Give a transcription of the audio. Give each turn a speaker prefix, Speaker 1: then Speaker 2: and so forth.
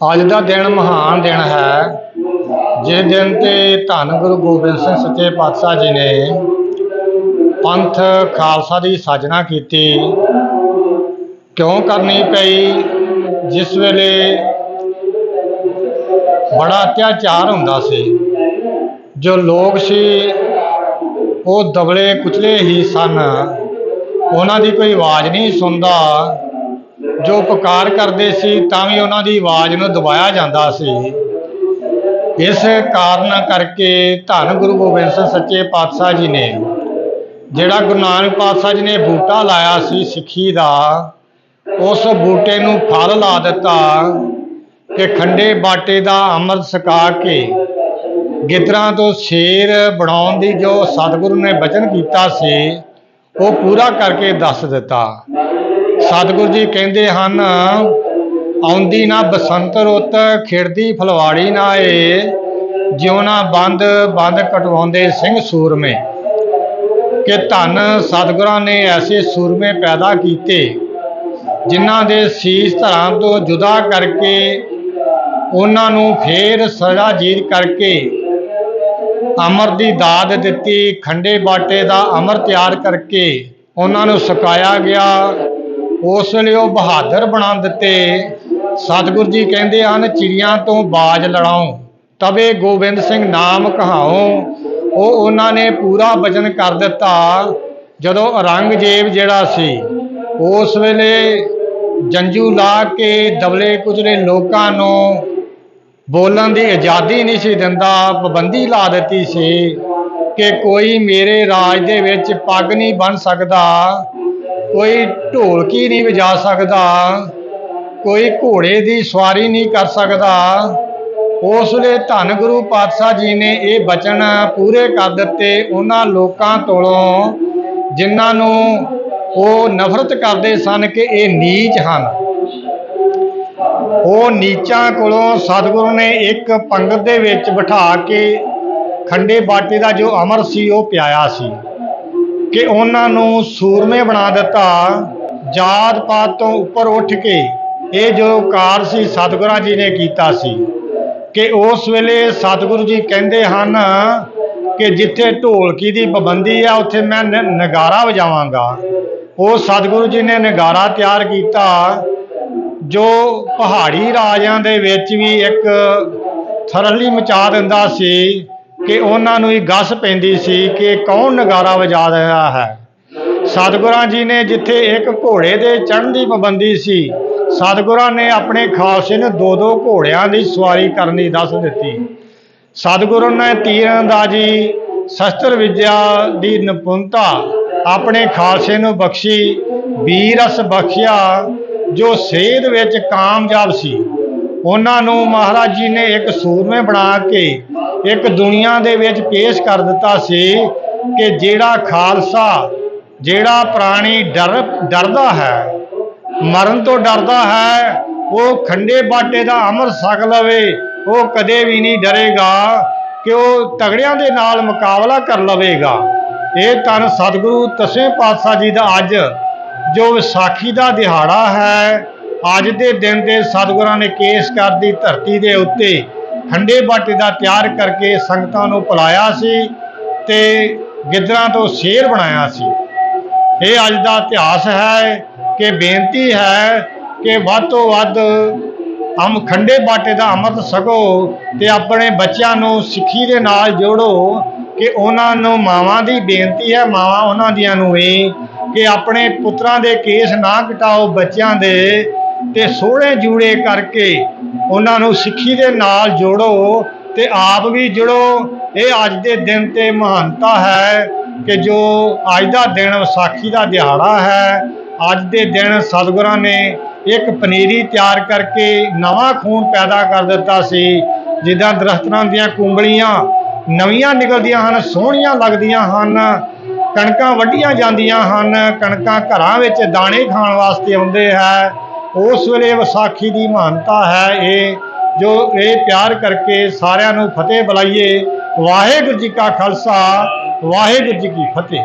Speaker 1: ਅੱਜ ਦਾ ਦਿਨ ਮਹਾਨ ਦਿਨ ਹੈ। ਜਿਸ ਦਿਨ ਤੇ ਧੰਨ ਗੁਰੂ ਗੋਬਿੰਦ ਸਿੰਘ ਸੱਚੇ ਪਾਤਸ਼ਾਹ ਜੀ ਨੇ ਪੰਥ ਖਾਲਸਾ ਦੀ ਸਾਜਨਾ ਕੀਤੀ। ਕਿਉਂ ਕਰਨੀ ਪਈ? ਜਿਸ ਵੇਲੇ ਬੜਾ ਅਤਿਆਚਾਰ ਹੁੰਦਾ ਸੀ। ਜੋ ਲੋਕ ਸੀ, ਉਹ ਦਬਲੇ ਕੁਚਲੇ ਹੀ ਸਨ। ਉਹਨਾਂ ਦੀ ਕੋਈ ਆਵਾਜ਼ ਨਹੀਂ ਸੁਣਦਾ। ਜੋ ਪੁਕਾਰ ਕਰਦੇ ਸੀ, ਤਾਂ ਵੀ ਉਹਨਾਂ ਦੀ ਆਵਾਜ਼ ਨੂੰ ਦਬਾਇਆ ਜਾਂਦਾ ਸੀ। ਇਸ ਕਾਰਨ ਕਰਕੇ ਧੰਨ ਗੁਰੂ ਗੋਬਿੰਦ ਸਿੰਘ ਸੱਚੇ ਪਾਤਸ਼ਾਹ ਜੀ ਨੇ, ਜਿਹੜਾ ਗੁਰੂ ਨਾਨਕ ਪਾਤਸ਼ਾਹ ਜੀ ਨੇ ਬੂਟਾ ਲਾਇਆ ਸੀ ਸਿੱਖੀ ਦਾ, ਉਸ ਬੂਟੇ ਨੂੰ ਫਲ ਲਾ ਦਿੱਤਾ ਕਿ ਖੰਡੇ ਬਾਟੇ ਦਾ ਅੰਮ੍ਰਿਤ ਸਕਾ ਕੇ ਗਿੱਦੜਾਂ ਤੋਂ ਸ਼ੇਰ ਬਣਾਉਣ ਦੀ ਜੋ ਸਤਿਗੁਰੂ ਨੇ ਬਚਨ ਕੀਤਾ ਸੀ, ਉਹ ਪੂਰਾ ਕਰਕੇ ਦੱਸ ਦਿੱਤਾ। ਸਤਿਗੁਰੂ ਜੀ ਕਹਿੰਦੇ ਹਨ, ਆਉਂਦੀ ਨਾ ਬਸੰਤ ਰੁੱਤ, ਖਿੜਦੀ ਫਲਵਾੜੀ ਨਾ ਏ। ਜਿਉ ਨਾ ਬੰਦ ਬੰਦ ਕਟਵਾਉਂਦੇ ਸਿੰਘ ਸੂਰਮੇ। ਕਿ ਧੰਨ ਸਤਿਗੁਰਾਂ ਨੇ ਐਸੇ ਸੂਰਮੇ ਪੈਦਾ ਕੀਤੇ, ਜਿਨ੍ਹਾਂ ਦੇ ਸੀਸ ਧਰਾਂ ਤੋਂ ਜੁਦਾ ਕਰਕੇ, ਉਹਨਾਂ ਨੂੰ ਫੇਰ ਸਜ਼ਾ ਜੀਰ ਕਰਕੇ, ਅਮਰ ਦੀ ਦਾਤ ਦਿੱਤੀ, ਖੰਡੇ ਬਾਟੇ ਦਾ ਅਮਰ ਤਿਆਰ ਕਰਕੇ, ਉਹਨਾਂ ਨੂੰ ਸੁਕਾਇਆ ਗਿਆ। ਉਸ ਵੇਲੇ ਉਹ ਬਹਾਦਰ ਬਣਾ ਦਿੱਤੇ। ਸਤਿਗੁਰੂ ਜੀ ਕਹਿੰਦੇ ਹਨ, ਚਿੜੀਆਂ ਤੋਂ ਬਾਜ ਲੜਾਓ ਤਵੇ ਗੋਬਿੰਦ ਸਿੰਘ ਨਾਮ ਕਹਾਓ ਉਹ ਉਹਨਾਂ ਨੇ ਪੂਰਾ ਵਚਨ ਕਰ ਦਿੱਤਾ, ਜਦੋਂ ਔਰੰਗਜ਼ੇਬ ਜਿਹੜਾ ਸੀ, ਉਸ ਵੇਲੇ ਜੰਜੂ ਲਾ ਕੇ ਦਬਲੇ ਕੁਚਲੇ ਲੋਕਾਂ ਨੂੰ ਬੋਲਣ ਦੀ ਆਜ਼ਾਦੀ ਨਹੀਂ ਸੀ ਦਿੰਦਾ, ਪਾਬੰਦੀ ਲਾ ਦਿੱਤੀ ਸੀ ਕਿ ਕੋਈ ਮੇਰੇ ਰਾਜ ਦੇ ਵਿੱਚ ਪੱਗ ਨਹੀਂ ਬਣ ਸਕਦਾ। ਕੋਈ ਢੋਲਕੀ ਨਹੀਂ ਵਜਾ ਸਕਦਾ, ਕੋਈ ਘੋੜੇ ਦੀ ਸਵਾਰੀ ਨਹੀਂ ਕਰ ਸਕਦਾ। ਉਸ ਵੇਲੇ ਧੰਨ ਗੁਰੂ ਪਾਤਸ਼ਾਹ ਜੀ ਨੇ ਇਹ ਬਚਨ ਪੂਰੇ ਕਰ ਦਿੱਤੇ ਉਹਨਾਂ ਲੋਕਾਂ ਤੋਂ ਜਿਨ੍ਹਾਂ ਨੂੰ ਉਹ ਨਫ਼ਰਤ ਕਰਦੇ ਸਨ ਕਿ ਇਹ ਨੀਚ ਹਨ। ਉਹ ਨੀਚਾਂ ਕੋਲੋਂ ਸਤਿਗੁਰੂ ਨੇ ਇੱਕ ਪੰਗਤ ਦੇ ਵਿੱਚ ਬਿਠਾ ਕੇ ਖੰਡੇ ਬਾਟੇ ਦਾ ਜੋ ਅਮਰ ਸੀ ਉਹ ਪਿਆਇਆ ਸੀ। ਕਿ ਉਹਨਾਂ ਨੂੰ ਸੂਰਮੇ ਬਣਾ ਦਿੱਤਾ, ਜਾਤ ਪਾਤ ਤੋਂ ਉੱਪਰ ਉੱਠ ਕੇ ਇਹ ਜੋ ਕਾਰ ਸੀ ਸਤਿਗੁਰਾਂ ਜੀ ਨੇ ਕੀਤਾ ਸੀ। ਕਿ ਉਸ ਵੇਲੇ ਸਤਿਗੁਰੂ ਜੀ ਕਹਿੰਦੇ ਹਨ ਕਿ ਜਿੱਥੇ ਢੋਲਕੀ ਦੀ ਪਾਬੰਦੀ ਆ, ਉੱਥੇ ਮੈਂ ਨ- ਨਗਾਰਾ ਵਜਾਵਾਂਗਾ। ਉਹ ਸਤਿਗੁਰੂ ਜੀ ਨੇ ਨਗਾਰਾ ਤਿਆਰ ਕੀਤਾ, ਜੋ ਪਹਾੜੀ ਰਾਜਿਆਂ ਦੇ ਵਿੱਚ ਵੀ ਇੱਕ ਥਰਲੀ ਮਚਾ ਦਿੰਦਾ ਸੀ। ਕਿ ਉਹਨਾਂ ਨੂੰ ਹੀ ਗੱਸ ਪੈਂਦੀ ਸੀ ਕਿ ਕੌਣ ਨਗਾਰਾ ਵਜਾ ਰਿਹਾ ਹੈ। ਸਤਿਗੁਰਾਂ ਜੀ ਨੇ ਜਿੱਥੇ ਇੱਕ ਘੋੜੇ ਦੇ ਚੜ੍ਹਨ ਦੀ ਪਾਬੰਦੀ ਸੀ, ਸਤਿਗੁਰਾਂ ਨੇ ਆਪਣੇ ਖਾਲਸੇ ਨੂੰ ਦੋ ਦੋ ਘੋੜਿਆਂ ਦੀ ਸਵਾਰੀ ਕਰਨ ਦੀ ਦੱਸ ਦਿੱਤੀ। ਸਤਿਗੁਰੂ ਨੇ ਤੀਰ ਅੰਦਾਜ਼ੀ ਸ਼ਸਤਰ ਵਿਦਿਆ ਦੀ ਨਿਪੁੰਨਤਾ ਆਪਣੇ ਖਾਲਸੇ ਨੂੰ ਬਖਸ਼ੀ ਵੀਰਸ ਬਖਸ਼ਿਆ, ਜੋ ਸੇਧ ਵਿੱਚ ਕਾਮਯਾਬ ਸੀ। ਉਹਨਾਂ ਨੂੰ ਮਹਾਰਾਜ ਜੀ ਨੇ ਇੱਕ ਸੂਰਮੇ ਬਣਾ ਕੇ ਇੱਕ ਦੁਨੀਆ ਦੇ ਵਿੱਚ ਪੇਸ਼ ਕਰ ਦਿੱਤਾ ਸੀ ਕਿ ਜਿਹੜਾ ਖਾਲਸਾ, ਜਿਹੜਾ ਪ੍ਰਾਣੀ ਡਰ, ਡਰਦਾ ਹੈ, ਮਰਨ ਤੋਂ ਡਰਦਾ ਹੈ, ਉਹ ਖੰਡੇ ਬਾਟੇ ਦਾ ਅਮਰ ਸਕ ਲਵੇ, ਉਹ ਕਦੇ ਵੀ ਨਹੀਂ ਡਰੇਗਾ, ਕਿ ਉਹ ਤਗੜਿਆਂ ਦੇ ਨਾਲ ਮੁਕਾਬਲਾ ਕਰ ਲਵੇਗਾ। ਇਹ ਤਨ ਸਤਿਗੁਰੂ ਤਸੇ ਪਾਤਸ਼ਾਹ ਜੀ ਦਾ ਅੱਜ ਜੋ ਵਿਸਾਖੀ ਦਾ ਦਿਹਾੜਾ ਹੈ ਅੱਜ ਦੇ ਦਿਨ ਤੇ ਸਤਿਗੁਰਾਂ ਨੇ ਕੇਸ ਕਰ ਦੀ ਧਰਤੀ ਦੇ ਉੱਤੇ ਖੰਡੇ ਬਾਟੇ ਦਾ ਤਿਆਰ ਕਰਕੇ ਸੰਗਤਾਂ ਨੂੰ ਪਿਲਾਇਆ ਸੀ ਤੇ ਗਿੱਦੜਾਂ ਤੋਂ ਸ਼ੇਰ ਬਣਾਇਆ ਸੀ। ਇਹ ਅੱਜ ਦਾ ਇਤਿਹਾਸ ਹੈ ਕਿ ਬੇਨਤੀ ਹੈ ਕਿ ਵੱਧ ਤੋਂ ਵੱਧ ਹਮ ਖੰਡੇ ਬਾਟੇ ਦਾ ਅੰਮ੍ਰਿਤ ਸਕੋ ਤੇ ਆਪਣੇ ਬੱਚਿਆਂ ਨੂੰ ਸਿੱਖੀ ਦੇ ਨਾਲ ਜੋੜੋ ਕਿ ਉਹਨਾਂ ਨੂੰ ਮਾਵਾਂ ਦੀ ਬੇਨਤੀ ਹੈ, ਮਾਵਾਂ ਉਹਨਾਂ ਦੀਆਂ ਨੂੰ ਵੀ ਕਿ ਆਪਣੇ ਪੁੱਤਰਾਂ ਦੇ ਕੇਸ ਨਾ ਕਟਾਓ, ਬੱਚਿਆਂ ਦੇ ਤੇ ਸੋਹਣੇ ਜੂੜੇ ਕਰਕੇ ਉਹਨਾਂ ਨੂੰ ਸਿੱਖੀ ਦੇ ਨਾਲ ਜੋੜੋ ਤੇ ਆਪ ਵੀ ਜੁੜੋ। ਇਹ ਅੱਜ ਦੇ ਦਿਨ ਤੇ ਮਹਾਨਤਾ ਹੈ ਕਿ ਜੋ ਅੱਜ ਦਾ ਦਿਨ ਵਿਸਾਖੀ ਦਾ ਦਿਹਾੜਾ ਹੈ, ਅੱਜ ਦੇ ਦਿਨ ਸਤਿਗੁਰਾਂ ਨੇ ਇੱਕ ਪਨੀਰੀ ਤਿਆਰ ਕਰਕੇ ਨਵਾਂ ਖੂਨ ਪੈਦਾ ਕਰ ਦਿੱਤਾ ਸੀ, ਜਿੱਦਾਂ ਦਰਖਤਾਂ ਦੀਆਂ ਕੁੰਬਲੀਆਂ ਨਵੀਆਂ ਨਿਕਲਦੀਆਂ ਹਨ, ਸੋਹਣੀਆਂ ਲੱਗਦੀਆਂ ਹਨ, ਕਣਕਾਂ ਵੱਢੀਆਂ ਜਾਂਦੀਆਂ ਹਨ, ਕਣਕਾਂ ਘਰਾਂ ਵਿੱਚ ਦਾਣੇ ਖਾਣ ਵਾਸਤੇ ਆਉਂਦੇ ਹੈ। ਉਸ ਵੇਲੇ ਵਿਸਾਖੀ ਦੀ ਮਹਾਨਤਾ ਹੈ ਇਹ, ਜੋ ਇਹ ਪਿਆਰ ਕਰਕੇ ਸਾਰਿਆਂ ਨੂੰ ਫਤਿਹ ਬੁਲਾਈਏ। ਵਾਹਿਗੁਰੂ ਜੀ ਕਾ ਖਾਲਸਾ, ਵਾਹਿਗੁਰੂ ਜੀ ਕੀ ਫਤਿਹ।